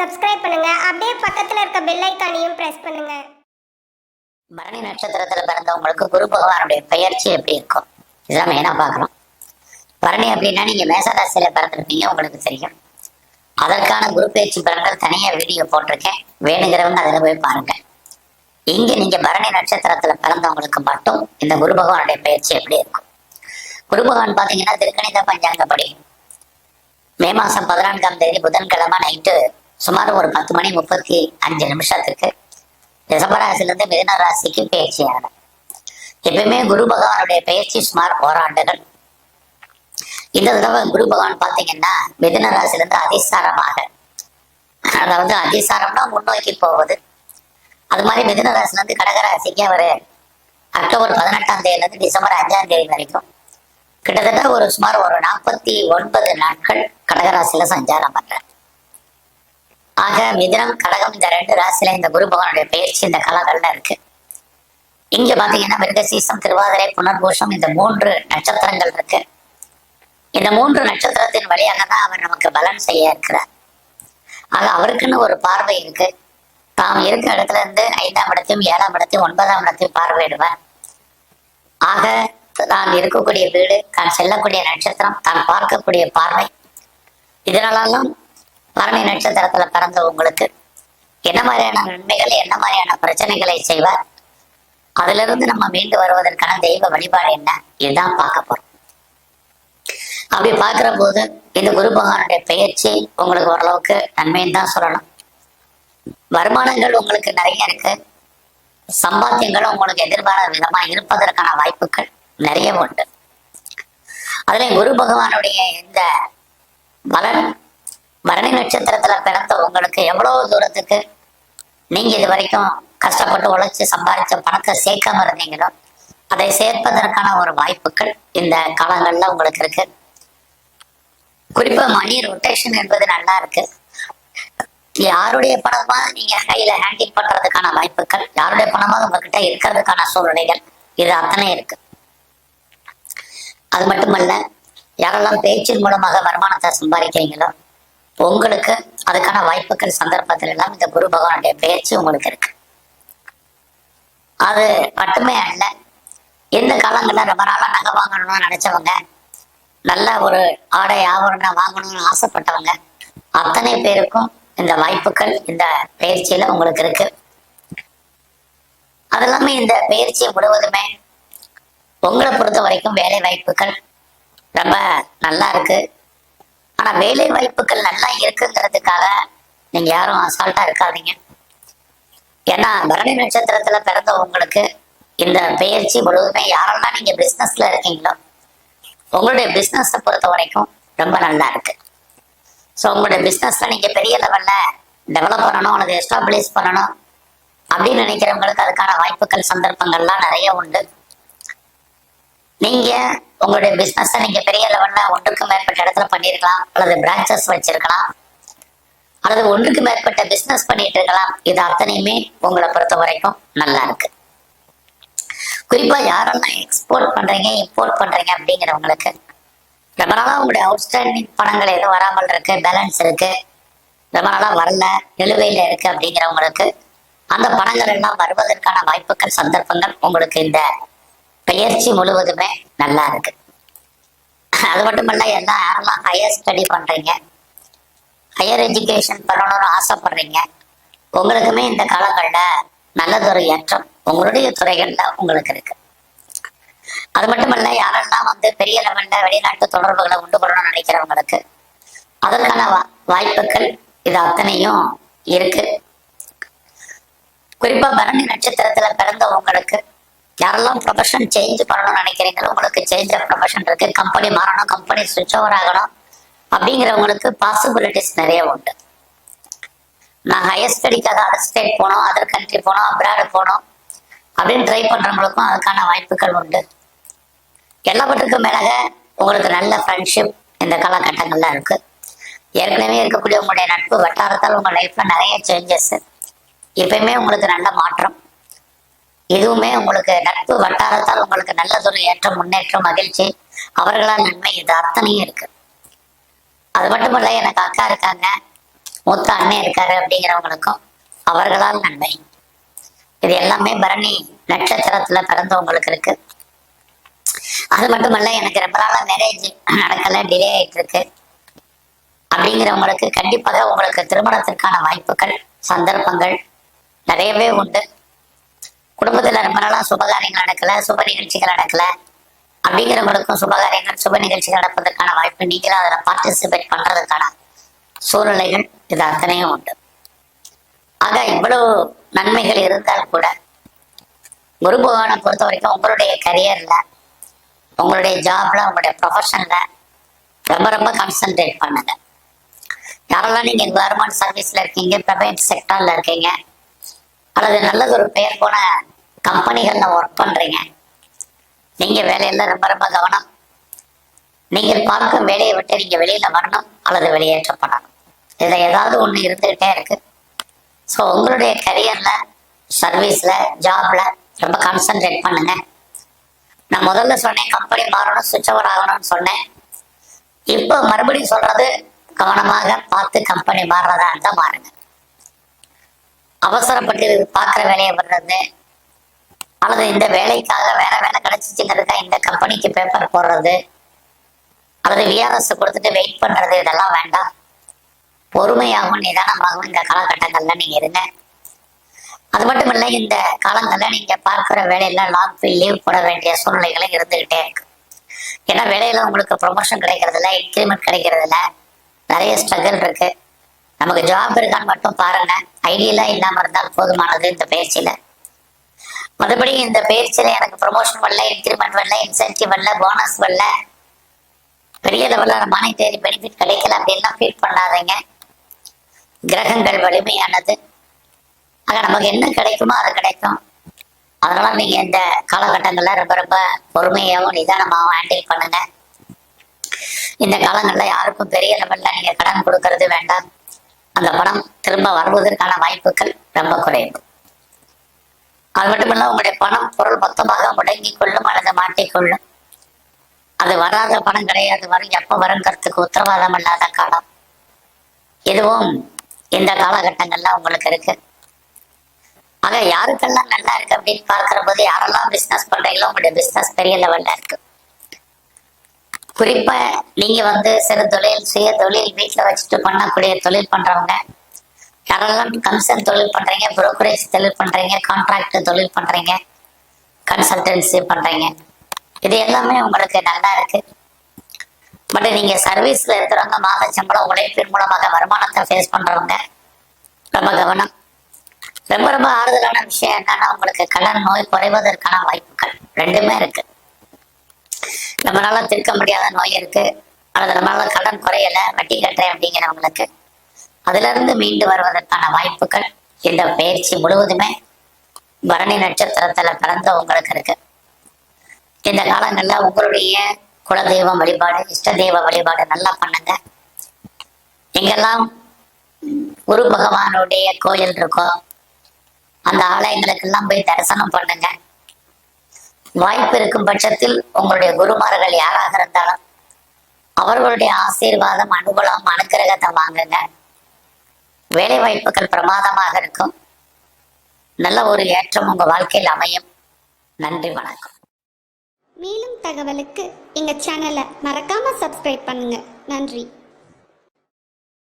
Subscribe பண்ணுங்க. அப்படியே பக்கத்துல இருக்க பெல் ஐக்கானையும் பிரஸ் பண்ணுங்க. பரணி நட்சத்திரத்துல பிறந்தவங்களுக்கு குரு பகவானுடைய பெயர்ச்சி எப்படி இருக்கும்? இதெல்லாம் மெயினா பார்க்கணும். பரணி அப்படின்னா நீங்க மேசராசியில பிறந்திருப்பீங்க உங்களுக்கு தெரியும். அதற்கான குரு பயிற்சி பலன்கள் தனியா வீடியோ போட்டிருக்கேன். வேணுங்கிறவங்க அதில் போய் பாருங்க. இங்க நீங்க பரணி நட்சத்திரத்துல பிறந்தவங்களுக்கு மட்டும் இந்த குரு பகவானுடைய பயிற்சி எப்படி இருக்கும்? குரு பகவான் பாத்தீங்கன்னா திருக்கணித பஞ்சாங்கப்படி. மே மாசம் பதினான்காம் தேதி புதன்கிழமை நைட்டு சுமார் ஒரு பத்து மணி முப்பத்தி அஞ்சு நிமிஷத்துக்கு ரிஷபராசிலிருந்து மிதன ராசிக்கு பயிற்சி ஆகணும் எப்பயுமே குரு பகவானுடைய பயிற்சி சுமார் ஓராண்டுகள். இந்த தடவை குரு பகவான் பார்த்தீங்கன்னா மிதன ராசிலிருந்து அதிசாரமாக. அதாவது அதிசாரம்னா முன்னோக்கி போவது. அது மாதிரி மிதன ராசிலிருந்து கடகராசிக்கு அவர் அக்டோபர் பதினெட்டாம் தேதியிலிருந்து டிசம்பர் அஞ்சாம் தேதி வரைக்கும் கிட்டத்தட்ட ஒரு சுமார் ஒரு நாற்பத்தி ஒன்பது நாட்கள் கடகராசியில சஞ்சாரம் பண்றார். ஆக மிதனம் கடகம் இந்த ரெண்டு ராசியில இந்த குரு பகவானுடைய பயிற்சி இந்த காலங்கள்ல இருக்கு. இங்க பாத்தீங்கன்னா மிருகசீசம் திருவாதிரை புனர்பூஷம் இந்த மூன்று நட்சத்திரங்கள் இருக்கு. இந்த மூன்று நட்சத்திரத்தின் வழியாக தான் அவர் நமக்கு பலன் செய்ய இருக்கிறார். ஆக அவருக்குன்னு ஒரு பார்வை இருக்கு. தாம் இருக்கிற இடத்துல இருந்து ஐந்தாம் இடத்தையும் ஏழாம் இடத்தையும் ஒன்பதாம் இடத்தையும் பார்வையிடுவார். ஆக தான் இருக்கக்கூடிய வீடு தான் செல்லக்கூடிய நட்சத்திரம் தான் பார்க்கக்கூடிய பார்வை. இதனாலும் பரணி நட்சத்திரத்துல பிறந்த உங்களுக்கு என்ன மாதிரியான நன்மைகள் என்ன மாதிரியான பிரச்சனைகளை செய்வார்? அதுல இருந்து நம்ம மீண்டு வருவதற்கான தெய்வ வழிபாடு என்ன? இதுதான் பார்க்க போறோம். அப்படி பார்க்கிற போது இந்த குரு பகவானுடைய பெயர்ச்சி உங்களுக்கு ஓரளவுக்கு நன்மைன்னு தான் சொல்லணும். வருமானங்கள் உங்களுக்கு நிறைய இருக்கு. சம்பாத்தியங்களும் உங்களுக்கு எதிர்பாராத விதமா இருப்பதற்கான வாய்ப்புகள் நிறைய உண்டு. அதுல குரு பகவானுடைய இந்த பலன் பரணி நட்சத்திரத்துல பிறந்த உங்களுக்கு எவ்வளவு தூரத்துக்கு நீங்க இது வரைக்கும் கஷ்டப்பட்டு உழைச்சு சம்பாதிச்ச பணத்தை சேர்க்காம இருந்தீங்களோ அதை சேர்ப்பதற்கான ஒரு வாய்ப்புகள் இந்த காலங்கள்ல உங்களுக்கு இருக்கு. குறிப்பா மணி ரொட்டேஷன் என்பது நல்லா இருக்கு. யாருடைய பணமா நீங்க கையில ஹேண்டில் பண்றதுக்கான வாய்ப்புகள் யாருடைய பணமா உங்ககிட்ட இருக்கிறதுக்கான சூழ்நிலைகள் இது அத்தனை இருக்கு. அது மட்டுமல்ல யாரெல்லாம் பேச்சின் மூலமாக வருமானத்தை சம்பாதிக்கிறீங்களோ உங்களுக்கு அதுக்கான வாய்ப்புகள் சந்தர்ப்பத்தில் எல்லாம் இந்த குரு பகவானுடைய பேச்சு உங்களுக்கு இருக்கு. அது மட்டுமே அல்ல எந்த காலங்களில் ரொம்ப நாளாக நகை வாங்கணும்னு நினைச்சவங்க நல்ல ஒரு ஆடை ஆபரணம் வாங்கணும்னு ஆசைப்பட்டவங்க அத்தனை பேருக்கும் இந்த வாய்ப்புகள் இந்த பயிற்சியில உங்களுக்கு இருக்கு. அது எல்லாமே இந்த பயிற்சி முழுவதுமே உங்களை பொறுத்த வரைக்கும் வேலை வாய்ப்புகள் ரொம்ப நல்லா இருக்கு. ஆனா வேலை வாய்ப்புகள் நல்லா இருக்குங்கிறதுக்காக நீங்க யாரும் அசால்ட்டா இருக்காதீங்க. ஏன்னா பரணி நட்சத்திரத்துல பிறந்த உங்களுக்கு இந்த பயிற்சி முழுவதுமே யாரெல்லாம் நீங்க பிசினஸ்ல இருக்கீங்களோ உங்களுடைய பிசினஸை பொறுத்த வரைக்கும் ரொம்ப நல்லா இருக்கு. ஸோ உங்களுடைய பிஸ்னஸில் நீங்கள் பெரிய லெவலில் டெவலப் பண்ணணும் அல்லது எஸ்டாப்ளிஷ் பண்ணணும் அப்படின்னு நினைக்கிறவங்களுக்கு அதுக்கான வாய்ப்புகள் சந்தர்ப்பங்கள்லாம் நிறைய உண்டு. நீங்க உங்களுடைய பிசினஸ் நீங்க பெரிய லெவல்ல ஒன்றுக்கு மேற்பட்ட இடத்துல பண்ணிருக்கலாம் அல்லது பிரான்ச்சஸ் வச்சிருக்கலாம் அல்லது ஒன்றுக்கு மேற்பட்ட பிசினஸ் பண்ணிட்டு இருக்கலாம். இது அத்தனையுமே உங்களை பொறுத்த வரைக்கும் நல்லா இருக்கு. குறிப்பா யாரெல்லாம் எக்ஸ்போர்ட் பண்றீங்க இம்போர்ட் பண்றீங்க அப்படிங்கிறவங்களுக்கு ரொம்ப நாளா உங்களுடைய அவுட்ஸ்டாண்டிங் பணங்கள் எதுவும் வராமல் இருக்கு பேலன்ஸ் இருக்கு. ரொம்ப நாளா வரல நிலுவையில இருக்கு அப்படிங்கிறவங்களுக்கு அந்த பணங்கள் எல்லாம் வருவதற்கான வாய்ப்புகள் சந்தர்ப்பங்கள் உங்களுக்கு இந்த பயிற்சி முழுவதுமே நல்லா இருக்கு. அது மட்டுமல்ல எல்லாம் யாரெல்லாம் ஹையர் ஸ்டடி பண்றீங்க ஹையர் எஜுகேஷன் பண்ணணும்னு ஆசைப்படுறீங்க உங்களுக்குமே இந்த காலங்களில் நல்லதொரு ஏற்றம் உங்களுடைய துறைகளில் உங்களுக்கு இருக்கு. அது மட்டுமல்ல யாரெல்லாம் வந்து பெரிய லெவல்ல வெளிநாட்டு தொடர்புகளை உண்டு பண்ணணும்னு நினைக்கிறவங்களுக்கு அதற்கான வா- வாய்ப்புகள் இது அத்தனையும் இருக்கு. குறிப்பா பரணி நட்சத்திரத்துல பிறந்தவங்களுக்கு யாரெல்லாம் ப்ரொஃபஷன் சேஞ்ச் பண்ணணும்னு நினைக்கிறீங்களோ உங்களுக்கு சேஞ்ச் ஆஃப் ப்ரொஃபஷன் இருக்கு. கம்பெனி மாறணும் கம்பெனி சுவிட்ச் ஓவர் ஆகணும். அப்படிங்கிறவங்களுக்கு பாசிபிலிட்டிஸ் நிறைய உண்டு. நான் ஹையர் ஸ்டடிக்காக அதர் ஸ்டேட் போனோம் அதர் கண்ட்ரி போனோம் அப்ராடு போனோம். அப்படின்னு ட்ரை பண்றவங்களுக்கும் அதுக்கான வாய்ப்புகள் உண்டு. எல்லாவற்றுக்கும் மேலாக உங்களுக்கு நல்ல ஃப்ரெண்ட்ஷிப் இந்த காலகட்டங்கள்ல இருக்கு. ஏற்கனவே இருக்கக்கூடிய உங்களுடைய நட்பு வட்டாரத்தால் உங்க லைஃப்ல நிறைய சேஞ்சஸ் எப்பயுமே உங்களுக்கு நல்ல மாற்றம். இதுவுமே உங்களுக்கு நட்பு வட்டாரத்தால் உங்களுக்கு நல்லதொரு ஏற்றம் முன்னேற்றம் மகிழ்ச்சி அவர்களால் நன்மை இது அத்தனையும் இருக்கு. அது மட்டுமல்ல எனக்கு அக்கா இருக்காங்க மூத்த அண்ணன் இருக்காரு அப்படிங்கிறவங்களுக்கும் அவர்களால் நன்மை. இது எல்லாமே பரணி நட்சத்திரத்துல பிறந்தவங்களுக்கு இருக்கு. அது மட்டுமல்ல எனக்கு ரொம்ப நாளாக மேரேஜ் நடக்கல டிலே ஆயிட்டு இருக்கு அப்படிங்கிறவங்களுக்கு கண்டிப்பாக உங்களுக்கு திருமணத்திற்கான வாய்ப்புகள் சந்தர்ப்பங்கள் நிறையவே உண்டு. குடும்பத்துல ரொம்ப நாளா சுபகாரியங்கள் நடக்கல சுப நிகழ்ச்சிகள் நடக்கல. அப்படிங்கிறவங்களுக்கும் சுபகாரியங்கள் சுப நிகழ்ச்சிகள் நடப்பதற்கான வாய்ப்பு நீங்களும் அதில் பார்ட்டிசிபேட் பண்றதுக்கான சூழ்நிலைகள் இது அத்தனையும் உண்டு. ஆக இவ்வளவு நன்மைகள் இருந்தால் கூட குரு பகவானை பொறுத்த வரைக்கும் உங்களுடைய கரியர்ல உங்களுடைய ஜாப்ல உங்களுடைய ப்ரொஃபஷன்ல ரொம்ப ரொம்ப கான்சென்ட்ரேட் பண்ணுங்க. யாரெல்லாம் நீங்க கவர்மெண்ட் சர்வீஸ்ல இருக்கீங்க பிரைவேட் செக்டார்ல இருக்கீங்க அல்லது நல்லது ஒரு பெயர் போன கம்பெனிகள்ல ஒர்க் பண்றீங்க. நீங்க வேலையில ரொம்ப ரொம்ப கவனம். நீங்கள் பார்க்கும் வேலையை விட்டு நீங்க வெளியில வரணும் அல்லது வெளியேற்றப்படணும். இதுல ஏதாவது ஒண்ணு இருந்துகிட்டே இருக்கு. ஸோ உங்களுடைய கரியர்ல சர்வீஸ்ல ஜாப்ல ரொம்ப கான்சென்ட்ரேட் பண்ணுங்க. நான் முதல்ல சொன்னேன் கம்பெனி மாறணும் சுவிட்ச் ஓவர் ஆகணும்னு சொன்னேன். இப்போ மறுபடியும் சொல்றது கவனமாக பார்த்து கம்பெனி மாறுறதா இருந்தால் மாறுங்க. அவசரப்பட்டு பார்க்குற வேலையை வர்றது அல்லது இந்த வேலைக்காக வேற வேலை கிடைச்சிச்சுங்கிறதுக்கா இந்த கம்பெனிக்கு பேப்பர் போடுறது அல்லது விஆர்எஸ் கொடுத்துட்டு வெயிட் பண்றது இதெல்லாம் வேண்டாம். பொறுமையாகவும் நிதானமாகவும் இந்த காலகட்டங்கள்ல நீங்க இருங்க. அது மட்டும் இல்லை இந்த காலங்களில் நீங்க பார்க்குற வேலையில லாங் லீவ் போட வேண்டிய சூழ்நிலைகளும் இருந்துக்கிட்டே இருக்கு. ஏன்னா வேலையில உங்களுக்கு ப்ரொமோஷன் கிடைக்கிறதில்ல இன்க்ரிமெண்ட் கிடைக்கிறதில்ல. நிறைய ஸ்ட்ரகிள் இருக்கு. நமக்கு ஜாப் இருக்கான்னு மட்டும் பாருங்க. ஐடியெல்லாம் இல்லாம இருந்தால் போதுமானது இந்த பயிற்சியில. மறுபடி இந்த பயிற்சியில எனக்கு ப்ரொமோஷன் வரல இன்க்ரிமெண்ட் வரல இன்சென்டிவ் வரல போனஸ் வரல. பெரிய லெவலில் மானிட்டரி பெனிஃபிட் கிடைக்கல. அப்படின்லாம் ஃபீல் பண்ணாதீங்க. கிரகங்கள் வலிமையானது. ஆக நமக்கு என்ன கிடைக்குமோ அது கிடைக்கும். அதனால நீங்க இந்த காலகட்டங்கள்ல ரொம்ப ரொம்ப பொறுமையாகவும் நிதானமாகவும் ஹேண்டில் பண்ணுங்க. இந்த காலங்கள்ல யாருக்கும் பெரிய லெவல்ல நீங்க கடன் கொடுக்கறது வேண்டாம். அந்த பணம் திரும்ப வருவதற்கான வாய்ப்புகள் ரொம்ப குறைவு. அது மட்டுமல்ல உங்களுடைய பணம் பொருள் மொத்தமாக முடங்கி கொள்ளும் அல்லது மாட்டிக்கொள்ளும் அது வராத பணம் கிடையாது. வரும் எப்ப வருங்கிறதுக்கு உத்தரவாதம் இல்லாத காலம். இதுவும் இந்த காலகட்டங்கள்ல உங்களுக்கு இருக்கு. ஆக யாருக்கெல்லாம் நல்லா இருக்கு அப்படின்னு பார்க்கிற போது யாரெல்லாம் பிசினஸ் பண்றீங்களோ உங்களுடைய பிசினஸ் பெரிய லெவல்ல இருக்கு. குறிப்பா நீங்க வந்து சிறு தொழில் சுய தொழில் வீட்டுல வச்சுட்டு பண்ணக்கூடிய தொழில் பண்றவங்க யாரெல்லாம் கன்சல்ட் தொழில் பண்றீங்க புரோக்கரேஜ் தொழில் பண்றீங்க கான்ட்ராக்ட் தொழில் பண்றீங்க கன்சல்டன்சி பண்றீங்க. இது எல்லாமே உங்களுக்கு நல்லா இருக்கு. பட் நீங்க சர்வீஸ்ல இருக்கிறவங்க மாத சம்பளம் உழைப்பின் மூலமாக வருமானத்தை ஃபேஸ் பண்றவங்க ரொம்ப கவனம். ரொம்ப ரொம்ப ஆறுதலான விஷயம் என்னன்னா உங்களுக்கு கடன் நோய் குறைவதற்கான வாய்ப்புகள் ரெண்டுமே இருக்கு. நம்மளால தீர்க்க முடியாத நோய் இருக்கு. அல்லது நம்மளால கடன் குறையல வட்டி கட்டுறேன் அப்படிங்கிறவங்களுக்கு அதுல இருந்து மீண்டு வருவதற்கான வாய்ப்புகள் இந்த பயிற்சி முழுவதுமே பரணி நட்சத்திரத்துல பிறந்த உங்களுக்கு இருக்கு. இந்த காலங்கள்ல உங்களுடைய குலதெய்வம் வழிபாடு இஷ்ட தெய்வ வழிபாடு நல்லா பண்ணுங்க. எங்கெல்லாம் குரு பகவானுடைய கோயில் இருக்கோ அந்த ஆலயங்களுக்கெல்லாம் போய் தரிசனம் பண்ணுங்க. வாய்ப்பு இருக்கும் பட்சத்தில் உங்களுடைய குருமார்கள் யாராக இருந்தாலும் அவர்களுடைய ஆசீர்வாதம் அனுகூலம் அனுக்கிரகத்தை வாங்குங்க. வேலை வாய்ப்புகள் பிரமாதமாக இருக்கும். நல்ல ஒரு ஏற்றம் உங்க வாழ்க்கையில் அமையும். நன்றி வணக்கம். மேலும் தகவலுக்கு எங்க சேனலை மறக்காம சப்ஸ்கிரைப் பண்ணுங்க. நன்றி.